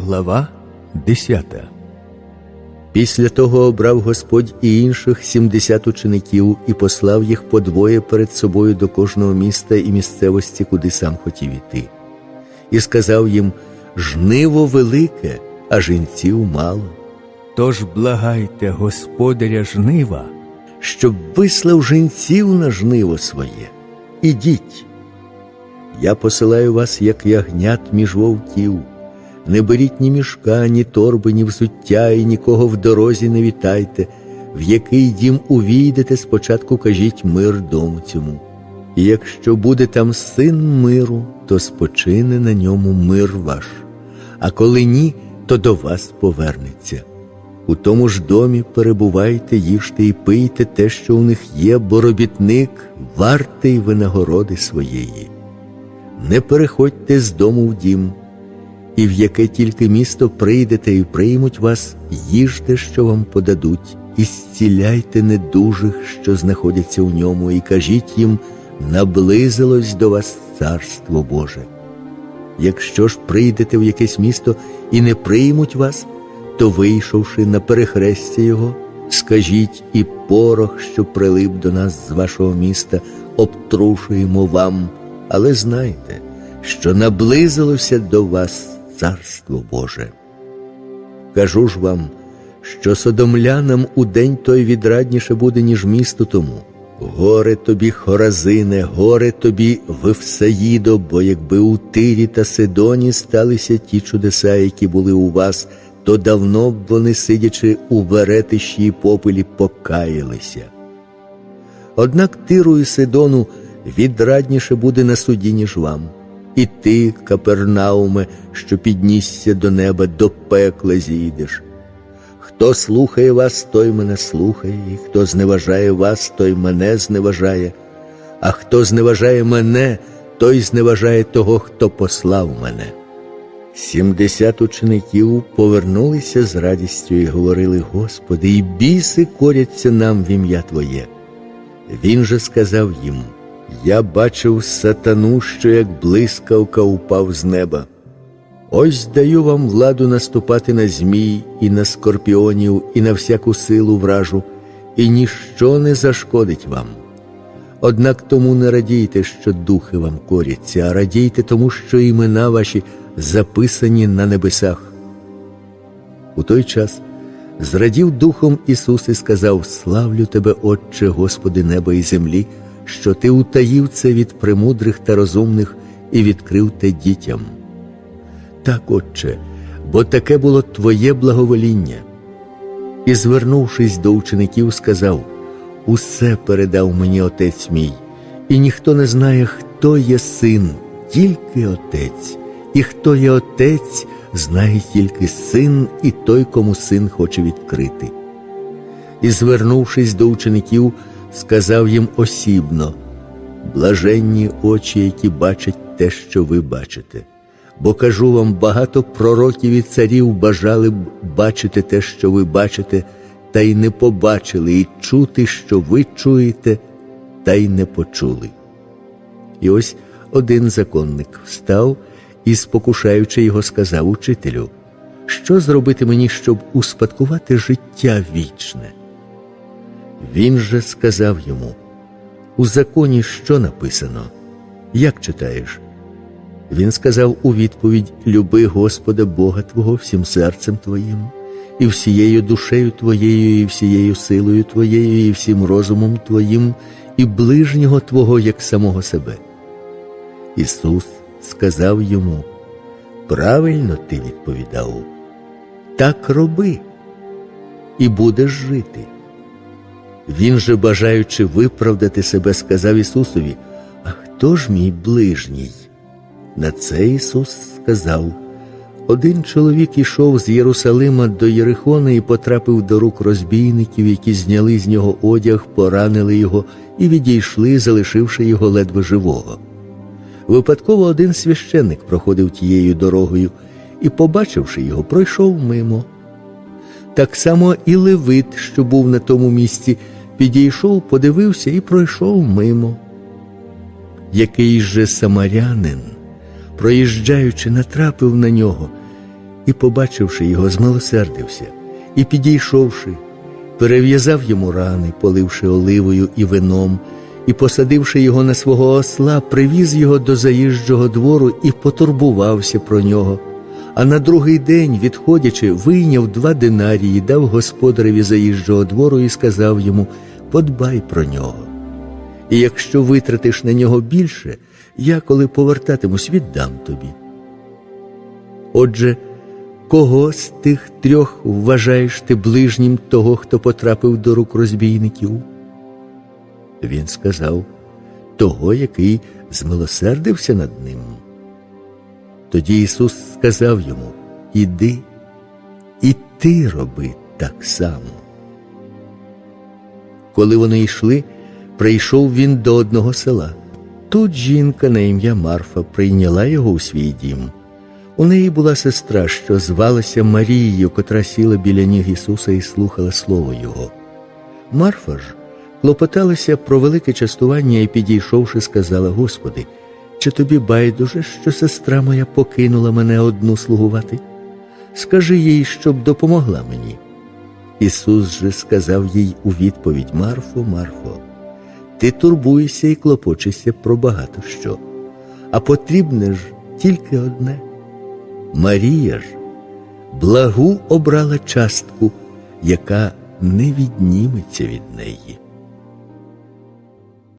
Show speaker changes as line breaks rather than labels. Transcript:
Глава 10
Після того обрав Господь і інших сімдесят учеників і послав їх по двоє перед собою до кожного міста і місцевості, куди сам хотів іти. І сказав їм: Жниво велике, а жінців мало,
Тож благайте Господаря жнива,
щоб вислав жінців на жниво своє. Ідіть. Я посилаю вас, як ягнят між вовків. Не беріть ні мішка, ні торби, ні взуття, і нікого в дорозі не вітайте. В який дім увійдете, спочатку кажіть мир дому цьому. І якщо буде там син миру, то спочине на ньому мир ваш, а коли ні, то до вас повернеться. У тому ж домі перебувайте, їжте і пийте те, що у них є, бо робітник вартий винагороди своєї. Не переходьте з дому в дім, і в яке тільки місто прийдете і приймуть вас, їжте, що вам подадуть, і зціляйте недужих, що знаходяться у ньому, і кажіть їм, наблизилось до вас Царство Боже. Якщо ж прийдете в якесь місто і не приймуть вас, то, вийшовши на перехрестя його, скажіть і порох, що прилип до нас з вашого міста, обтрушуємо вам, але знайте, що наблизилося до вас Царство Боже. Кажу ж вам, що содомлянам у день той відрадніше буде, ніж місту тому. Горе тобі, Хоразине, горе тобі, Вифсаїдо, бо якби у Тирі та Сидоні сталися ті чудеса, які були у вас, то давно б вони, сидячи у веретищі і попелі, покаялися. Однак Тиру і Сидону відрадніше буде на суді, ніж вам. І ти, Капернауме, що піднісся до неба, до пекла зійдеш. Хто слухає вас, той мене слухає, і хто зневажає вас, той мене зневажає, а хто зневажає мене, той зневажає того, хто послав мене. Сімдесят учеників повернулися з радістю і говорили: Господи, і біси коряться нам в ім'я Твоє. Він же сказав їм: Я бачив сатану, що як блискавка упав з неба. Ось даю вам владу наступати на змій і на скорпіонів, і на всяку силу вражу, і ніщо не зашкодить вам. Однак тому не радійте, що духи вам коряться, а радійте тому, що імена ваші записані на небесах. У той час зрадів Духом Ісус і сказав: Славлю тебе, Отче, Господи неба і землі, що Ти утаїв це від премудрих та розумних і відкрив те дітям. Так, Отче, бо таке було Твоє благовоління. І, звернувшись до учеників, сказав: Усе передав мені Отець мій, і ніхто не знає, хто є син, тільки Отець, і хто є Отець, знає тільки син і той, кому син хоче відкрити. І, звернувшись до учеників, сказав їм осібно: Блаженні очі, які бачать те, що ви бачите. Бо кажу вам, багато пророків і царів бажали б бачити те, що ви бачите, та й не побачили, і чути, що ви чуєте, та й не почули. І ось один законник встав і, спокушаючи його, сказав учителю, що зробити мені, щоб успадкувати життя вічне? Він же сказав йому: У законі що написано? Як читаєш? Він сказав у відповідь: Люби Господа Бога Твого всім серцем Твоїм, і всією душею Твоєю, і всією силою Твоєю, і всім розумом Твоїм, і ближнього Твого як самого себе. Ісус сказав йому: Правильно ти відповідав, так роби, і будеш жити. Він же, бажаючи виправдати себе, сказав Ісусові: А хто ж мій ближній? На це Ісус сказав: Один чоловік ішов з Єрусалима до Єрихона і потрапив до рук розбійників, які зняли з нього одяг, поранили його і відійшли, залишивши його ледве живого. Випадково один священник проходив тією дорогою і, побачивши його, пройшов мимо. Так само і Левит, що був на тому місці, підійшов, подивився і пройшов мимо. Який же самарянин, проїжджаючи, натрапив на нього і, побачивши його, змилосердився, і, підійшовши, перев'язав йому рани, поливши оливою і вином, і, посадивши його на свого осла, привіз його до заїжджого двору і потурбувався про нього. А на другий день, відходячи, вийняв два динарії, дав господареві заїжджого двору і сказав йому: Подбай про нього. І якщо витратиш на нього більше, я, коли повертатимусь, віддам тобі. Отже, кого з тих трьох вважаєш ти ближнім того, хто потрапив до рук розбійників? Він сказав того, який змилосердився над ним. Тоді Ісус сказав йому: Іди, і ти роби так само. Коли вони йшли, прийшов він до одного села. Тут жінка на ім'я Марфа прийняла його у свій дім. У неї була сестра, що звалася Марією, котра сіла біля ніг Ісуса і слухала Слово Його. Марфа ж клопоталася про велике частування і, підійшовши, сказала: Господи, чи тобі байдуже, що сестра моя покинула мене одну слугувати? Скажи їй, щоб допомогла мені. Ісус же сказав їй у відповідь Марфо, Марфо, ти турбуєшся і клопочешся про багато що, а потрібне ж тільки одне. Марія ж благу обрала частку, яка не відніметься від неї.